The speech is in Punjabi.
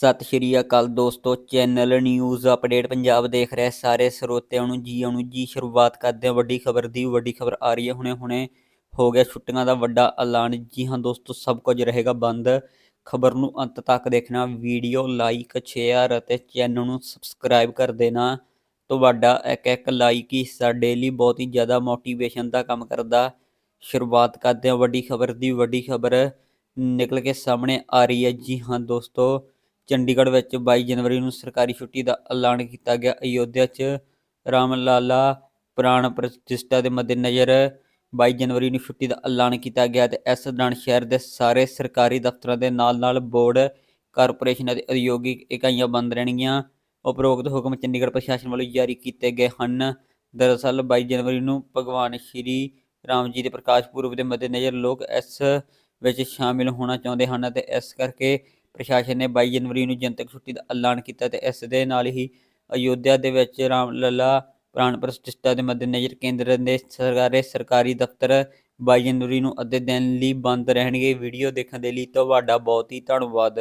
ਸਤਿ ਸ਼੍ਰੀ ਅਕਾਲ ਦੋਸਤੋ, ਚੈਨਲ ਨਿਊਜ਼ ਅਪਡੇਟ ਪੰਜਾਬ ਦੇਖ ਰਹੇ ਸਾਰੇ ਸਰੋਤਿਆਂ ਨੂੰ ਜੀ ਆਉਣ ਜੀ, ਸ਼ੁਰੂਆਤ ਕਰਦੇ ਹਾਂ ਵੱਡੀ ਖਬਰ ਦੀ, ਵੱਡੀ ਖਬਰ ਆ ਰਹੀ ਹੈ ਹੁਣੇ ਹੁਣੇ, ਹੋ ਗਿਆ ਛੁੱਟੀਆਂ ਦਾ ਵੱਡਾ ਐਲਾਨ, ਜੀ ਹਾਂ ਦੋਸਤੋ, ਸਭ ਕੁਝ ਰਹੇਗਾ ਬੰਦ, ਖਬਰ ਨੂੰ ਅੰਤ ਤੱਕ ਦੇਖਣਾ, ਵੀਡੀਓ ਲਾਈਕ, ਸ਼ੇਅਰ ਅਤੇ ਚੈਨਲ ਨੂੰ ਸਬਸਕ੍ਰਾਈਬ ਕਰ ਦੇਣਾ, ਤੁਹਾਡਾ ਇੱਕ ਇੱਕ ਲਾਈਕ ਹੀ ਸਾਡੇ ਲਈ ਬਹੁਤ ਹੀ ਜ਼ਿਆਦਾ ਮੋਟੀਵੇਸ਼ਨ ਦਾ ਕੰਮ ਕਰਦਾ, ਸ਼ੁਰੂਆਤ ਕਰਦੇ ਹਾਂ ਵੱਡੀ ਖਬਰ ਦੀ, ਵੱਡੀ ਖਬਰ ਨਿਕਲ ਕੇ ਸਾਹਮਣੇ ਆ ਰਹੀ ਹੈ, ਜੀ ਹਾਂ ਦੋਸਤੋ ਚੰਡੀਗੜ੍ਹ ਵਿੱਚ 22 ਜਨਵਰੀ ਨੂੰ ਸਰਕਾਰੀ ਛੁੱਟੀ ਦਾ ਐਲਾਨ ਕੀਤਾ ਗਿਆ। ਅਯੋਧਿਆ 'ਚ ਰਾਮ ਲਾਲਾ ਪ੍ਰਾਣ ਪ੍ਰਤਿਸ਼ਠਾ ਦੇ ਮੱਦੇਨਜ਼ਰ 22 ਜਨਵਰੀ ਨੂੰ ਛੁੱਟੀ ਦਾ ਐਲਾਨ ਕੀਤਾ ਗਿਆ ਤੇ ਇਸ ਦੌਰਾਨ ਸ਼ਹਿਰ ਦੇ ਸਾਰੇ ਸਰਕਾਰੀ ਦਫ਼ਤਰਾਂ ਦੇ ਨਾਲ-ਨਾਲ ਬੋਰਡ, ਕਾਰਪੋਰੇਸ਼ਨ ਅਤੇ ਉਦਯੋਗਿਕ ਇਕਾਈਆਂ ਬੰਦ ਰਹਿਣਗੀਆਂ। ਉਪਰੋਕਤ ਹੁਕਮ ਚੰਡੀਗੜ੍ਹ ਪ੍ਰਸ਼ਾਸਨ ਵੱਲੋਂ ਜਾਰੀ ਕੀਤੇ ਗਏ ਹਨ। ਦਰਅਸਲ 22 ਜਨਵਰੀ ਨੂੰ ਭਗਵਾਨ ਸ਼੍ਰੀ ਰਾਮ ਜੀ ਦੇ ਪ੍ਰਕਾਸ਼ ਪੁਰਬ ਦੇ ਮੱਦੇਨਜ਼ਰ ਲੋਕ ਇਸ ਵਿੱਚ ਸ਼ਾਮਿਲ ਹੋਣਾ ਚਾਹੁੰਦੇ ਹਨ ਅਤੇ ਇਸ ਕਰਕੇ ਪ੍ਰਸ਼ਾਸਨ ਨੇ 22 ਜਨਵਰੀ ਨੂੰ ਜਨਤਕ ਛੁੱਟੀ ਦਾ ਐਲਾਨ ਕੀਤਾ ਤੇ ਇਸ ਦੇ ਨਾਲ ਹੀ ਅਯੋਧਿਆ ਦੇ ਵਿੱਚ ਰਾਮ ਲੱਲਾ ਪ੍ਰਾਣ ਪ੍ਰਤਿਸ਼ਠਾ ਦੇ ਮੱਦੇਨਜ਼ਰ ਕੇਂਦਰ ਦੇ ਸਾਰੇ ਸਰਕਾਰੀ ਦਫ਼ਤਰ 22 ਜਨਵਰੀ ਨੂੰ ਅੱਧੇ ਦਿਨ ਲਈ ਬੰਦ ਰਹਿਣਗੇ। ਵੀਡੀਓ ਦੇਖਣ ਦੇ ਲਈ ਤੁਹਾਡਾ ਬਹੁਤ ਹੀ ਧੰਨਵਾਦ।